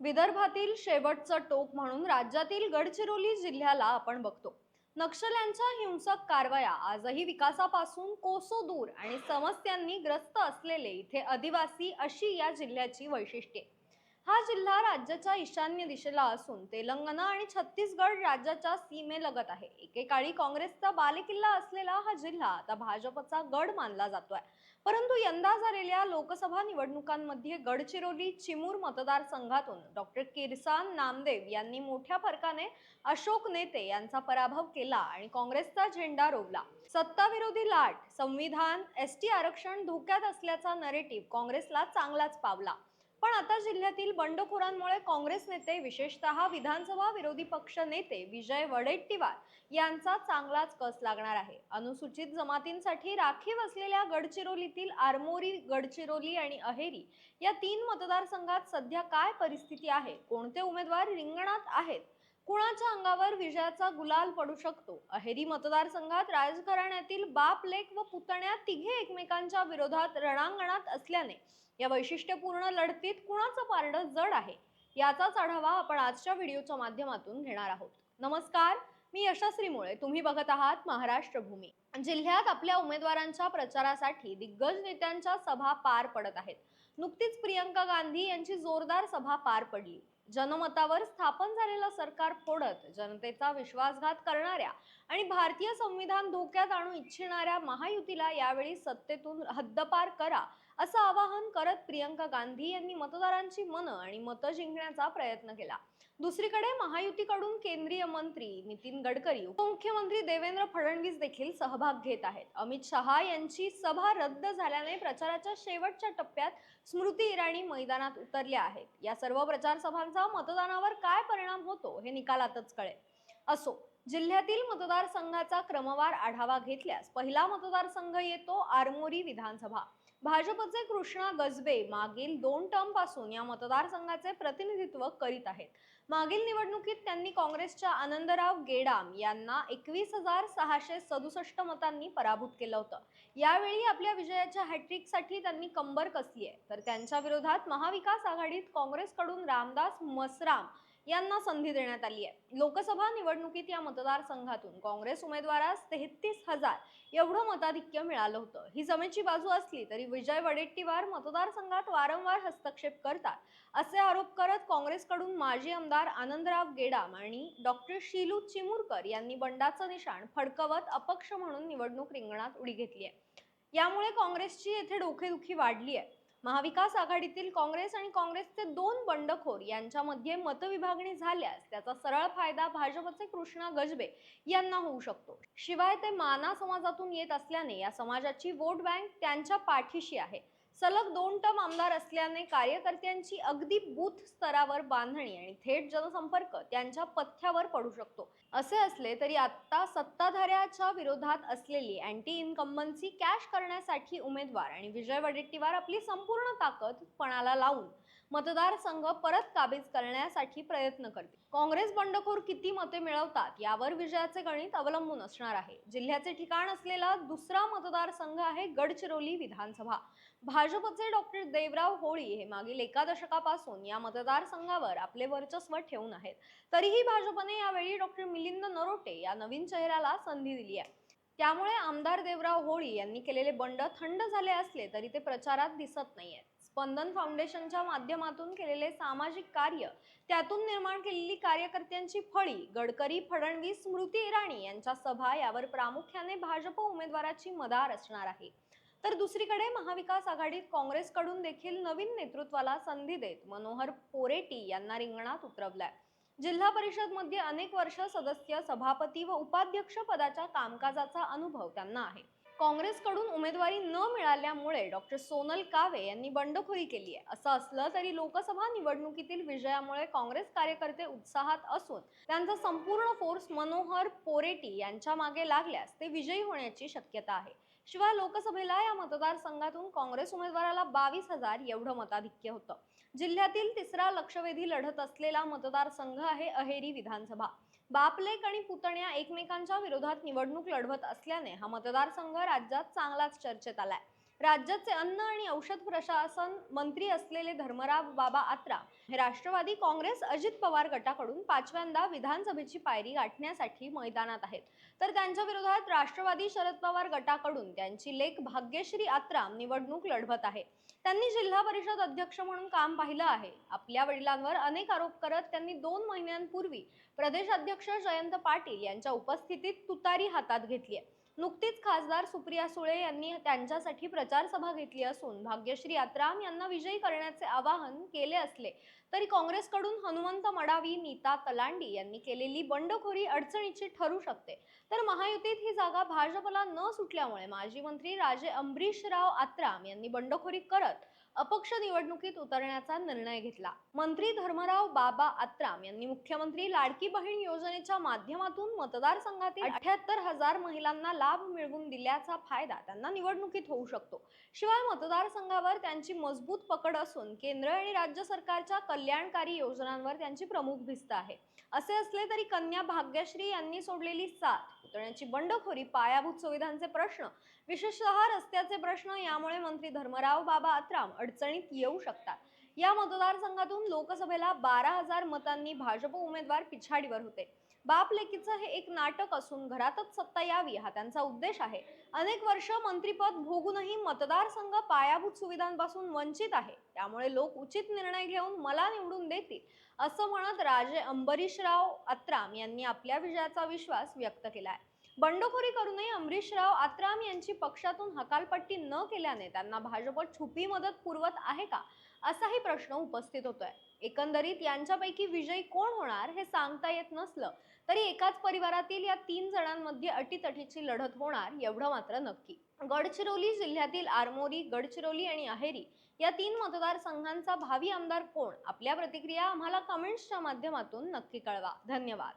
विदर्भातील शेवटचं टोक म्हणून राज्यातील गडचिरोली जिल्ह्याला आपण बघतो. नक्षल्यांच्या हिंसक कारवाया आजही विकासापासून कोसो दूर आणि समस्यांनी ग्रस्त असलेले इथे आदिवासी अशी या जिल्ह्याची वैशिष्ट्ये. हा जिल्हा राज्याच्या ईशान्य दिशेला असून तेलंगणा आणि छत्तीसगड राज्याच्या सीमेलगत आहे. एकेकाळी काँग्रेसचा बालेकिल्ला असलेला हा जिल्हा आता भाजपचा गड मानला जातोय. परंतु यंदा झालेल्या लोकसभा निवडणुकांमध्ये गडचिरोली चिमूर मतदारसंघातून डॉक्टर किरसान नामदेव यांनी मोठ्या फरकाने अशोक नेते यांचा पराभव केला आणि काँग्रेसचा झेंडा रोवला. सत्ताविरोधी लाट संविधान एस टी आरक्षण धोक्यात असल्याचा नरेटिव्ह काँग्रेसला चांगलाच पावला. पण आता जिल्ह्यातील बंडखोरांमुळे काँग्रेस नेते विशेषतः विधानसभा विरोधी पक्ष नेते विजय वडेट्टीवार यांचा चांगलाच कस लागणार आहे? अनुसूचित जमातींसाठी राखीव असलेल्या गडचिरोलीतील आरमोरी गडचिरोली आणि अहेरी या तीन मतदारसंघात सध्या काय परिस्थिती आहे? कोणते उमेदवार रिंगणात आहेत? कुणाच्या अंगावर विजयाचा गुलाल पडू शकतो? अहेरी मतदारसंघात राजघराण्यातील बाप लेक व पुतण्या तिघे एकमेकांच्या विरोधात रणांगणात असल्याने या वैशिष्ट्यपूर्ण लढतीत कुणाचं पारडं जड आहे? याचाच आढावा आपण आजच्या व्हिडिओच्या माध्यमातून घेणार आहोत. नमस्कार मी यशस्वी मुळे. तुम्ही बघत आहात महाराष्ट्र भूमी. जिल्ह्यात आपल्या उमेदवारांच्या प्रचारासाठी दिग्गज नेत्यांच्या सभा पार पडत आहेत. नुकतीच प्रियंका गांधी यांची जोरदार सभा पार पडली. जनमतावर स्थापन झालेलं सरकार फोडत जनतेचा विश्वासघात करणाऱ्या आणि भारतीय संविधान धोक्यात आणू इच्छिणाऱ्या महायुतीला यावेळी सत्तेतून हद्दपार करा असं आवाहन करत प्रियंका गांधी यांनी मतदारांची मनं आणि मतं जिंकण्याचा प्रयत्न केला. दुसरीकडे महायुतीकडून केंद्रीय मंत्री नितीन गडकरी उपमुख्यमंत्री देवेंद्र फडणवीस देखील सहभाग घेत आहेत. अमित शहा यांची सभा रद्द झाल्याने प्रचाराच्या शेवटच्या टप्प्यात स्मृती इराणी मैदानात उतरल्या आहेत. या सर्व प्रचार सभांचा मतदानावर काय परिणाम होतो हे निकालातच कळेल. असो जिल्ह्यातील मतदारसंघाचा क्रमवार आढावा घेतल्यास पहिला मतदारसंघ येतो आरमोरी विधानसभा. भाजपचे कृष्णा गजबे मागील दोन टर्मपासून या मतदारसंघाचे प्रतिनिधित्व करीत आहेत. मागील निवडणुकीत त्यांनी काँग्रेसच्या आनंदराव गेडाम यांना एकवीस हजार सहाशे सदुसष्ट मतांनी पराभूत केलं होतं. यावेळी आपल्या विजयाच्या हॅट्रिकसाठी त्यांनी कंबर कसली आहे. तर त्यांच्या विरोधात महाविकास आघाडीत काँग्रेसकडून रामदास मसराम यांना संधी देण्यात आली आहे. लोकसभा निवडणुकीत या मतदारसंघातून काँग्रेस उमेदवारास तेहतीस हजार एवढं मताधिक्य मिळालं होतं. ही जमेची बाजू असली तरी विजय वडेट्टीवार मतदारसंघात वारंवार हस्तक्षेप करतात असे आरोप करत काँग्रेसकडून माजी आमदार आनंदराव गेडाम आणि डॉक्टर शिलू चिमूरकर यांनी बंडाचं निशाण फडकवत अपक्ष म्हणून निवडणूक रिंगणात उडी घेतली आहे. यामुळे काँग्रेसची येथे डोकेदुखी वाढली आहे. महाविकास आघाडीतील काँग्रेस आणि काँग्रेसचे दोन बंडखोर यांच्यामध्ये मतविभागणी झाल्यास त्याचा सरळ फायदा भाजपचे कृष्णा गजबे यांना होऊ शकतो. शिवाय ते माना समाजातून येत असल्याने या समाजाची वोट बँक त्यांच्या पाठीशी आहे. सलग दोन टर्म आमदार असल्याने कार्यकर्त्यांची अगदी बूथ स्तरावर बांधणी आणि थेट जनसंपर्क त्यांच्या पथ्यावर पडू शकतो. असे असले तरी आता सत्ताधाऱ्याच्या विरोधात असलेली अँटी इन्कम्बन्सी कॅश करण्यासाठी उमेदवार आणि विजय वडेट्टीवार आपली संपूर्ण ताकद पणाला लावून मतदारसंघ परत काबीज करण्यासाठी प्रयत्न करते काँग्रेस बंडखोर किती मते मिळवतात यावर विजयाचे गणित अवलंबून असणार आहे. जिल्ह्याचे ठिकाण असलेला दुसरा मतदारसंघ आहे गडचिरोली विधानसभा. भाजपचे डॉक्टर देवराव होळी हे मागील एका दशकापासून या मतदारसंघावर आपले वर्चस्व ठेवून आहेत. तरीही भाजपने यावेळी डॉक्टर मिलिंद नरोटे या नवीन चेहऱ्याला संधी दिली आहे. त्यामुळे आमदार देवराव होळी यांनी केलेले बंड थंड झाले असले तरी ते प्रचारात दिसत नाहीयेत. स्पंदन फाउंडेशनच्या माध्यमातून केलेले सामाजिक कार्य त्यातून निर्माण केलेली कार्यकर्त्यांची फळी गडकरी फडणवीस स्मृती इराणी यांच्या सभा यावर प्रामुख्याने भाजप उमेदवाराची मदार असणार आहे. तर दुसरीकडे महाविकास आघाडीत काँग्रेसकडून देखील नवीन नेतृत्वाला संधी देत मनोहर पोरेटी यांना रिंगणात उतरवलाय. जिल्हा परिषदमध्ये अनेक वर्ष सदस्य सभापती व उपाध्यक्ष पदाच्या कामकाजाचा अनुभव त्यांना आहे. काँग्रेसकडून उमेदवारी न मिळाल्यामुळे डॉक्टर सोनल कावे यांनी बंडखोरी केली आहे. असं असलं तरी लोकसभा निवडणुकीतील विजयामुळे काँग्रेस कार्यकर्ते उत्साहात असून त्यांचा संपूर्ण फोर्स मनोहर पोरेटी यांच्या मागे लागल्यास ते विजयी होण्याची शक्यता आहे. शिवाय लोकसभेला या मतदारसंघातून काँग्रेस उमेदवाराला बावीस हजार एवढं मताधिक्य होतं. जिल्ह्यातील तिसरा लक्षवेधी लढत असलेला मतदारसंघ आहे अहेरी विधानसभा. बापलेक आणि पुतण्या एकमेकांच्या विरोधात निवडणूक लढवत असल्याने हा मतदारसंघ राज्यात चांगलाच चर्चेत आलाय. राज्याचे अन्न आणि औषध प्रशासन मंत्री असलेले धर्मराव बाबा आत्रा हे राष्ट्रवादी काँग्रेस अजित पवार गटाकडून पाचव्यांदा विधानसभेची पायरी गाठण्यासाठी मैदानात आहेत. तर त्यांच्या विरोधात राष्ट्रवादी शरद पवार गटाकडून त्यांची लेख भाग्यश्री आत्राम निवडणूक लढवत आहे. त्यांनी जिल्हा परिषद अध्यक्ष म्हणून काम पाहिलं आहे. आपल्या वडिलांवर अनेक आरोप करत त्यांनी दोन महिन्यांपूर्वी प्रदेश अध्यक्ष जयंत पाटील यांच्या उपस्थितीत तुतारी हातात घेतली आहे. नुकतीच खासदार सुप्रिया सुळे यांनी त्यांच्यासाठी प्रचार सभा घेतली असून भाग्यश्री आत्राम यांना विजयी करण्याचे आवाहन केले असले तरी काँग्रेसकडून हनुमंत मडावी नीता तलांडी यांनी केलेली बंडखोरी अडचणीची ठरू शकते. तर महायुतीत ही जागा भाजपला न सुटल्यामुळे माजी मंत्री राजे अंबरीशराव आत्राम यांनी बंडखोरी करत अपक्ष निवडणुकीत उतरण्याचा निर्णय घेतला. मंत्री धर्मराव बाबा आत्राम यांनी मुख्यमंत्री लाडकी बहीण योजनेच्या माध्यमातून मतदारसंघातील अठ्याहत्तर हजार महिलांना लाभ मिळवून दिल्याचा फायदा त्यांना निवडणुकीत होऊ शकतो. शिवाय मतदारसंघावर त्यांची मजबूत पकड असून केंद्र आणि राज्य सरकारच्या कल्याणकारी योजनांवर त्यांची प्रमुख भिस्त आहे. असे असले तरी कन्या भाग्यश्री यांनी सोडलेली साथ पुतण्याची बंडखोरी पायाभूत सुविधांचे प्रश्न विशेषतः रस्त्याचे प्रश्न यामुळे मंत्री धर्मराव बाबा आत्राम अडचणीत येऊ शकतात. या मतदारसंघातून लोकसभेला बारा हजार मतांनी भाजप उमेदवार पिछाडीवर होते. बाप लेकीचं हे एक नाटक असून घरातच सत्ता यावी हा त्यांचा उद्देश आहे. अनेक वर्ष मंत्रीपद भोगूनही मतदारसंघ पायाभूत सुविधांपासून वंचित आहे. त्यामुळे लोक उचित निर्णय घेऊन मला निवडून देतील असं म्हणत राजे अंबरीशराव अत्राम यांनी आपल्या विजयाचा विश्वास व्यक्त केला आहे बंडखोरी करूनही अमरीशराव आत्राम यांची पक्षातून हकालपट्टी न केल्याने त्यांना भाजप छुपी मदत पुरवत आहे का? असाही प्रश्न उपस्थित होतोय. एकंदरीत यांच्यापैकी विजयी कोण होणार हे सांगता येत नसलं तरी एकाच परिवारातील या तीन जणांमध्ये अटीतटीची लढत होणार एवढं मात्र नक्की. गडचिरोली जिल्ह्यातील आरमोरी गडचिरोली आणि अहेरी या तीन मतदारसंघांचा भावी आमदार कोण? आपल्या प्रतिक्रिया आम्हाला कमेंट्सच्या माध्यमातून नक्की कळवा. धन्यवाद.